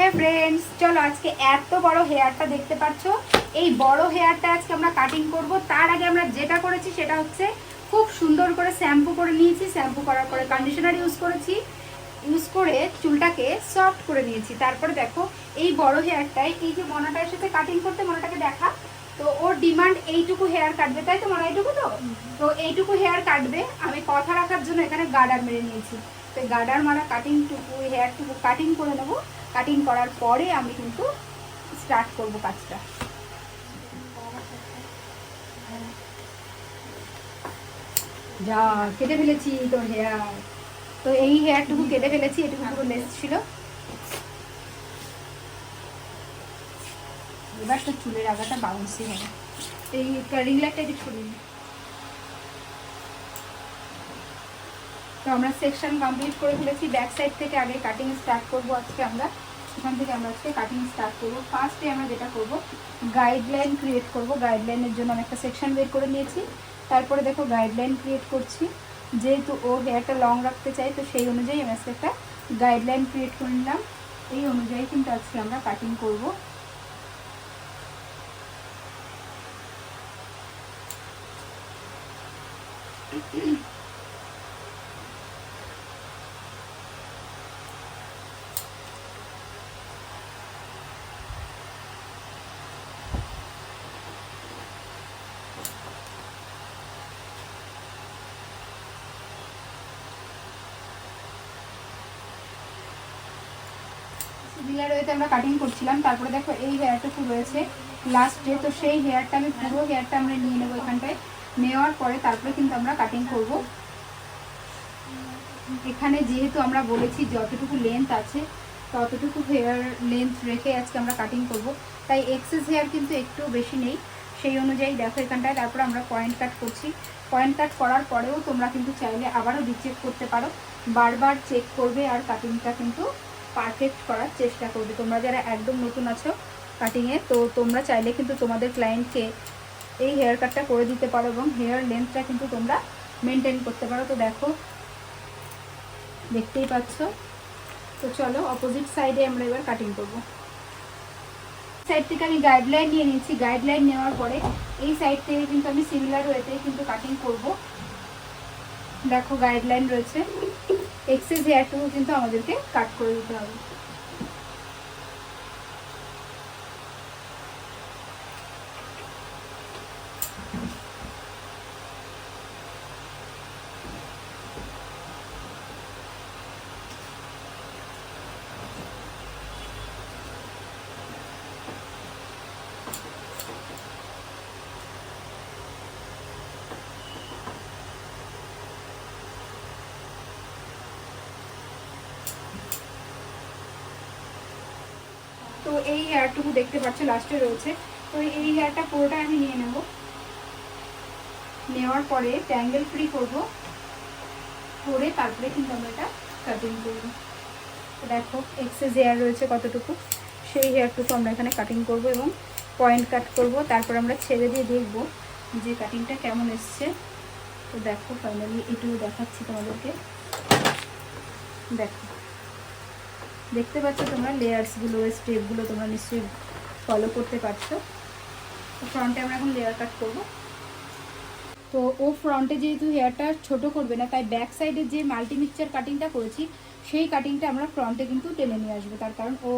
হ্যাঁ ফ্রেন্ডস চলো আজকে এত বড় হেয়ারটা দেখতে পাচ্ছ। এই বড় হেয়ারটা আজকে আমরা কাটিং করব। তার আগে আমরা যেটা করেছি সেটা হচ্ছে খুব সুন্দর করে শ্যাম্পু করে নিয়েছি। শ্যাম্পু করার পরে কন্ডিশনার ইউজ করেছি। ইউজ করে চুলটাকে সফট করে নিয়েছি। তারপরে দেখো এই বড় হেয়ারটাই এই যে মনাটার সাথে কাটিং করতে মনাটাকে দেখা। তো ওর ডিমান্ড এইটুকু হেয়ার কাটবে, তাই তো মনে এইটুকু তো? তো এইটুকু হেয়ার কাটবে। আমি কথা রাখার জন্য এখানে গার্ডার মেরে নিয়েছি। তো গার্ডার মারা কাটিংটুকু হেয়ারটুকু কাটিং করে নেব। কাটিং করার পরে আমি কিন্তু স্টার্ট করব কাজটা। যা কেটে ফেলেছি তোর হেয়ার তো এই হেয়ারটুকু কেটে ফেলেছি, এটুকু লেস ছিল। এবার তো চুলের আগাটা বাউন্সি হবে। এই কার্লিং লাইটটা একটু সরিয়ে তো আমরা সেকশন কমপ্লিট করে ফেলেছি। ব্যাক সাইড থেকে আগে কাটিং স্টার্ট করব আজকে আমরা। এখান থেকে আমরা আজকে কাটিং স্টার্ট করব। ফার্স্টে আমরা যেটা করব গাইডলাইন ক্রিয়েট করব। গাইডলাইনের জন্য আমি একটা সেকশন বের করে নিয়েছি। তারপরে দেখো গাইডলাইন ক্রিয়েট করছি। যেহেতু ও হেয়ারটা লং রাখতে চাই তো সেই অনুযায়ী আমি আজকে একটা গাইডলাইন ক্রিয়েট করে নিলাম। এই অনুযায়ী কিন্তু আজকে আমরা কাটিং করব। সিমিলার ওয়েতে আমরা কাটিং করছিলাম, তারপরে দেখো এই হেয়ারটা হেয়ারটুকু রয়েছে লাস্টে তো সেই হেয়ারটা আমি, পুরো হেয়ারটা আমরা নিয়ে নেব এখানটায়। নেওয়ার পরে তারপরে কিন্তু আমরা কাটিং করব। এখানে যেহেতু আমরা বলেছি যতটুকু লেন্থ আছে, ততটুকু হেয়ার লেন্থ রেখে আজকে আমরা কাটিং করব। তাই এক্সেস হেয়ার কিন্তু একটু বেশি নেই, সেই অনুযায়ী দেখো এখানটায়, তারপর আমরা পয়েন্ট কাট করছি। পয়েন্ট কাট করার পরেও তোমরা কিন্তু চাইলে আবারও রিচেক করতে পারো। বারবার চেক করবে আর কাটিংটা কিন্তু পারফেক্ট করার চেষ্টা করবে। তোমরা যারা একদম নতুন আছো কাটিংয়ে তো তোমরা চাইলে কিন্তু তোমাদের ক্লায়েন্টকে এই হেয়ার কাটটা করে দিতে পারো এবং হেয়ার লেন্থটা কিন্তু তোমরা মেনটেন করতে পারো। তো দেখো, দেখতেই পাচ্ছ। তো চলো অপোজিট সাইডে আমরা এবার কাটিং করব। সাইড থেকে আমি গাইডলাইন নিয়ে নিয়েছি। গাইডলাইন নেওয়ার পরে এই সাইড থেকে কিন্তু আমি সিমিলার ওয়েতে কিন্তু কাটিং করব। দেখো গাইডলাইন রয়েছে। এক্সেস হেয়ারটুকু কিন্তু আমাদেরকে কাট করে দিতে হবে। তো এই হেয়ারটুকু দেখতে পাচ্ছ লাস্টে রয়েছে। তো এই হেয়ারটা পুরোটা আমি নিয়ে নেব। নেওয়ার পরে ট্যাঙ্গেল ফ্রি করব। করে তারপরে কিন্তু আমরা এটা কাটিং করব। দেখো এক্সেস হেয়ার রয়েছে কতটুকু, সেই হেয়ারটুকু আমরা এখানে কাটিং করব এবং পয়েন্ট কাট করব। তারপর আমরা ছেড়ে দিয়ে দেখব যে কাটিংটা কেমন এসছে। তো দেখো ফাইনালি এটুকু দেখাচ্ছি তোমাদেরকে। দেখো। দেখতে পাচ্ছ তোমরা লেয়ার্সগুলো স্টেপগুলো তোমরা নিশ্চয়ই ফলো করতে পারছ। ফ্রন্টে আমরা এখন লেয়ার কাট করব। তো ও ফ্রন্টে যেহেতু হেয়ারটা ছোট করবে না, তাই ব্যাক সাইডে যে মাল্টি মিক্সচার কাটিংটা করেছি, সেই কাটিংটা আমরা ফ্রন্টে কিন্তু টেনে নিয়ে আসব। তার কারণ ও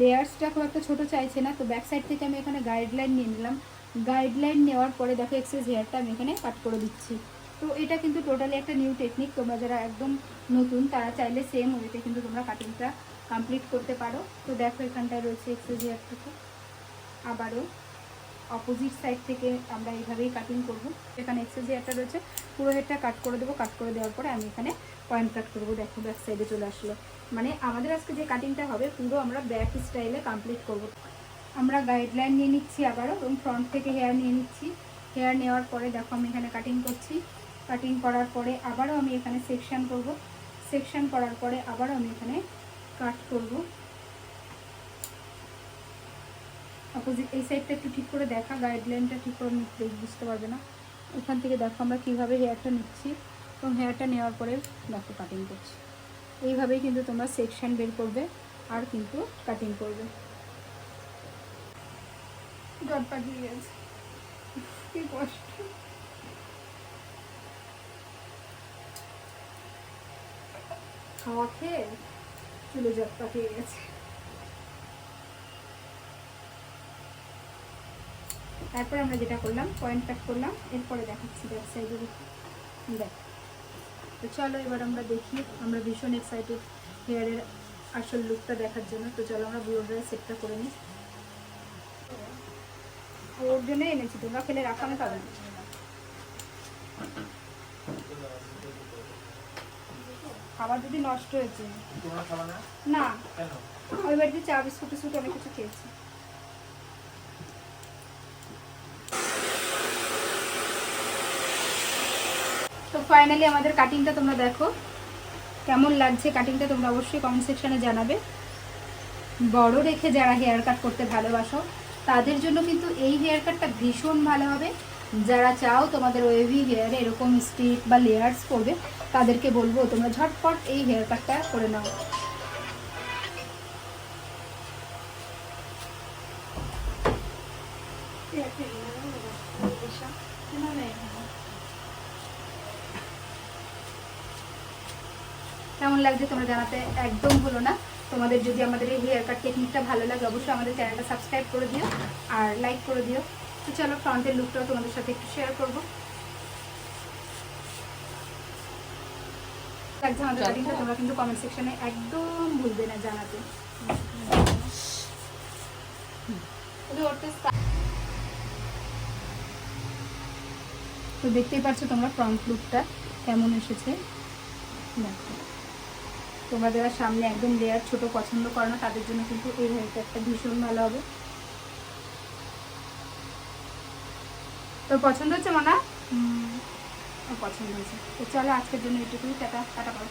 লেয়ার্সটা খুব একটা ছোটো চাইছে না, তো ব্যাক সাইড থেকে আমি এখানে গাইডলাইন নিয়ে নিলাম। গাইডলাইন নেওয়ার পরে দেখো এক্সেস হেয়ারটা আমি এখানে কাট করে দিচ্ছি। তো এটা কিন্তু টোটালি একটা নিউ টেকনিক তোমরা যারা একদম নতুন, তারা চাইলে সেম ওয়েতে কিন্তু তোমরা কাটিংটা কমপ্লিট করতে পারো। তো দেখো এখানটায় রয়েছে এক্সেস হেয়ারটুকু আবারও অপোজিট সাইড থেকে আমরা এইভাবেই কাটিং করব। এখানে এক্সেস হেয়ারটা রয়েছে। পুরো হেয়ারটা কাট করে দেবো। কাট করে দেওয়ার পরে আমি এখানে পয়েন্ট কাট করব। দেখো ব্যাক সাইডে চলে আসলো। মানে আমাদের আজকে যে কাটিংটা হবে, পুরো আমরা ব্যাক স্টাইলে কমপ্লিট করব। আমরা গাইডলাইন নিয়ে নিচ্ছি আবারও এবং ফ্রন্ট থেকে হেয়ার নিয়ে নিচ্ছি। হেয়ার নেওয়ার পরে দেখো আমি এখানে কাটিং করছি। কাটিং করার পরে আবারও আমি এখানে সেকশন করব। সেকশন করার পরে আবারও আমি এখানে কাট করব। অপোজিট এই সাইডটা একটু ঠিক করে দেখা গাইডলাইনটা ঠিক করে নিতে বুঝতে পারবে না। ওখান থেকে দেখো আমরা কীভাবে হেয়ারটা নিচ্ছি এবং হেয়ারটা নেওয়ার পরে দেখো কাটিং করছি। এইভাবেই কিন্তু তোমরা সেকশন বের করবে আর কিন্তু কাটিং করবে। পাকিয়ে গেছে। কি কষ্ট। খাওয়া খেয়ে? চুলে জট পাকিয়ে গেছে। তারপর আমরা যেটা করলাম পয়েন্ট কাট করলাম, এরপরে দেখাচ্ছি ব্যাক দেখ। তো চলো এবার আমরা দেখি, আমরা ভীষণ এক্সাইটেড হেয়ারের আসল লুকটা দেখার জন্য। তো চলো আমরা ব্লো ড্রাই সেটটা করে নিই। ওর জন্য এনেছি, তোমরা খেলে রাখানো পাবে না খাবার যদি নষ্ট হয়েছে। না? ওই বাড়িতে চা বিস্কুট টিস্কুট অনেক কিছু খেয়েছি। তো ফাইনালি আমাদের কাটিংটা তোমরা দেখো। কেমন লাগছে কাটিংটা তোমরা অবশ্যই কমেন্ট সেকশনে জানাবে। বড় রেখে যারা হেয়ার কাট করতে ভালোবাসো তাদের জন্য কিন্তু এই হেয়ার কাটটা ভীষণ ভালো হবে। যারা চাও তোমাদের ওয়েভি হেয়ারে এরকম স্টিক বা লেয়ার্স করবে, তাদেরকে বলব তোমরা ঝটপট এই হেয়ার কাটটা করে নাও। কেমন লাগছে তোমরা জানাতে একদম হলো না। তোমাদের যদি আমাদের এই হেয়ার কাট টেকনিকটা ভালো লাগে, অবশ্যই আমাদের চ্যানেলটা সাবস্ক্রাইব করে দিও আর লাইক করে দিও। তো চলো ফ্রন্টের লুকটাও তোমাদের সাথে একটু শেয়ার করব। লাগছে আমাদের কাটিংটা তোমরা কিন্তু কমেন্ট সেকশনে একদম ভুলবে না জানাতে। তো দেখতেই পাচ্ছ তোমরা ফ্রন্ট লুকটা কেমন এসেছে। দেখো। তোমরা যারা সামনে একদম লেয়ার ছোট পছন্দ করো না তাদের জন্য কিন্তু এই কাটটা ভীষণ ভালো হবে। তোর পছন্দ হচ্ছে মানা? পছন্দ হয়েছে। তো চলো আজকের জন্য এটুকুই টাটা টাটা করো